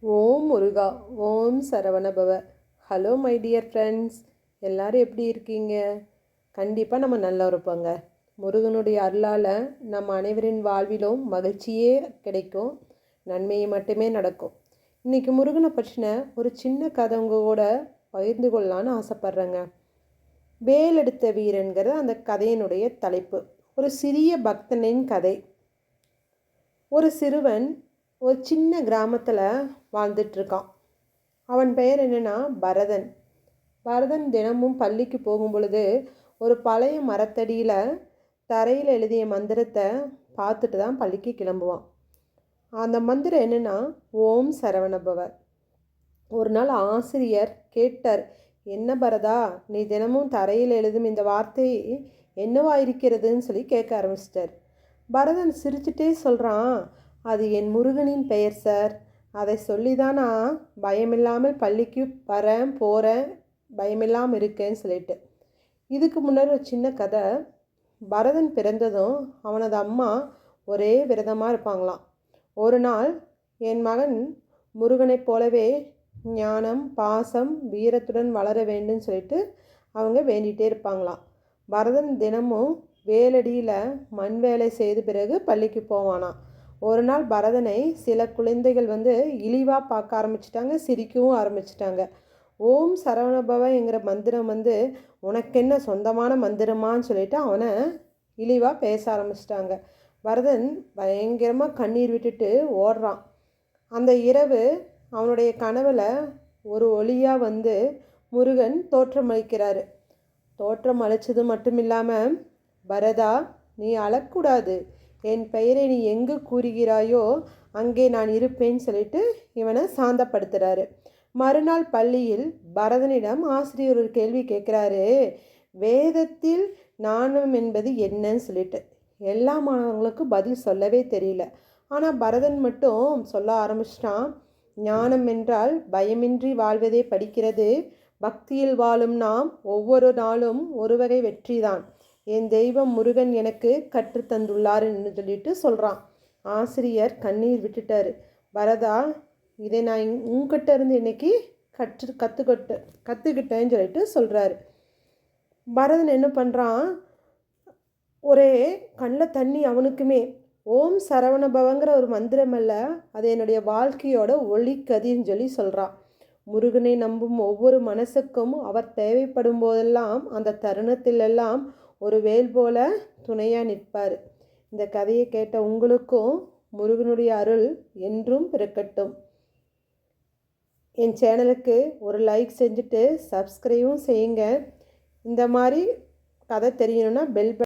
Om Muruga Om Saravanabhava. Hello my dear friends எல்லாரும் எப்படி இருக்கீங்க? கண்டிப்பாக நம்ம நல்லா இருப்போங்க. முருகனுடைய அருளால் நம்ம அனைவரின் வாழ்விலும் மகிழ்ச்சியே கிடைக்கும். நன்மையை மட்டுமே நடக்கும். இன்றைக்கி முருகனை பற்றின ஒரு சின்ன கதை உங்கள் கூட பகிர்ந்து கொள்ளலான்னு ஆசைப்பட்றேங்க. வேலெடுத்த வீரன்கிற அந்த கதையினுடைய தலைப்பு. ஒரு சிறிய பக்தனின் கதை. ஒரு சிறுவன் ஒரு சின்ன கிராமத்தில் வாழ்ந்துட்டுருக்கான் அவன் பெயர் என்னென்னா பரதன். பரதன் தினமும் பள்ளிக்கு போகும் பொழுது ஒரு பழைய மரத்தடியில் தரையில் எழுதிய மந்திரத்தை பார்த்துட்டு தான் பள்ளிக்கு கிளம்புவான். அந்த மந்திரம் என்னென்னா ஓம் சரவணபவர். ஒரு நாள் ஆசிரியர் கேட்டார் என்ன பரதா நீ தினமும் தரையில் எழுதும் இந்த வார்த்தை என்னவா இருக்கிறதுன்னு சொல்லி கேட்க ஆரம்பிச்சிட்டார். பரதன் சிரிச்சுட்டே சொல்கிறான் அது என் முருகனின் பெயர் சார். அதை சொல்லி தான் நான் பயமில்லாமல் பள்ளிக்கு வரேன் போகிறேன் பயமில்லாமல் இருக்கேன்னு சொல்லிட்டு. இதுக்கு முன்னாடி ஒரு சின்ன கதை. பரதன் பிறந்ததும் அவனது அம்மா ஒரே விரதமாக இருப்பாங்களாம். ஒரு நாள் என் மகன் முருகனைப் போலவே ஞானம் பாசம் வீரத்துடன் வளர வேண்டும் சொல்லிட்டு அவங்க வேண்டிகிட்டே இருப்பாங்களாம். பரதன் தினமும் வேலடியில் மண் வேலை செய்த பிறகு பள்ளிக்கு போவானான் ஒரு நாள் பரதனை சில குழந்தைகள் வந்து இழிவாக பார்க்க ஆரம்பிச்சிட்டாங்க சிரிக்கவும் ஆரம்பிச்சிட்டாங்க. ஓம் சரவணபவங்கிற மந்திரம் வந்து உனக்கென்ன சொந்தமான மந்திரமான்னு சொல்லிட்டு அவனை இழிவாக பேச ஆரம்பிச்சிட்டாங்க. பரதன் பயங்கரமாக கண்ணீர் விட்டுட்டு ஓடுறான். அந்த இரவு அவனுடைய கனவில் ஒரு ஒளியாக வந்து முருகன் தோற்றமளிக்கிறாரு தோற்றம் அழிச்சது மட்டும் இல்லாமல் பரதா நீ அழக்கூடாது. என் பெயரை நீ எங்கு கூறுகிறாயோ அங்கே நான் இருப்பேன்னு சொல்லிட்டு இவனை சாந்தப்படுத்துகிறாரு மறுநாள் பள்ளியில் பரதனிடம் ஆசிரியர் ஒரு கேள்வி கேட்குறாரு. வேதத்தில் நாணம் என்பது என்னன்னு சொல்லிட்டு. எல்லா மாணவர்களுக்கும் பதில் சொல்லவே தெரியல. ஆனால் பரதன் மட்டும் சொல்ல ஆரம்பிச்சிட்டான். ஞானம் என்றால் பயமின்றி வாழ்வதே படிக்கிறது. பக்தியில் வாழும் நாம் ஒவ்வொரு நாளும் ஒரு வகை வெற்றிதான். என் தெய்வம் முருகன் எனக்கு கற்றுத்தந்துள்ளாருன்னு சொல்லிட்டு சொல்கிறான் ஆசிரியர் கண்ணீர் விட்டுட்டார். பரதா இதை நான் உங்ககிட்ட இருந்து இன்னைக்கு கற்று கற்றுக்கிட்டு கற்றுக்கிட்டேன்னு சொல்லிட்டு சொல்கிறாரு பரதன் என்ன பண்ணுறான் ஒரே கண்ணில் தண்ணி அவனுக்குமே. ஓம் சரவணபவங்கிற ஒரு மந்திரம் அல்ல அது என்னுடைய வாழ்க்கையோட ஒளி கதின்னு சொல்லி சொல்கிறான் முருகனை நம்பும் ஒவ்வொரு மனசுக்கும் அவர் தேவைப்படும் போதெல்லாம் அந்த தருணத்திலெல்லாம் ஒரு வேல் போல துணையாக நிற்பார். இந்த கதையை கேட்ட உங்களுக்கும் முருகனுடைய அருள் என்றும் பிறக்கட்டும். என் சேனலுக்கு ஒரு லைக் செஞ்சுட்டு சப்ஸ்கிரைபும் செய்யுங்க. இந்த மாதிரி கதை தெரியணும்னா பெல்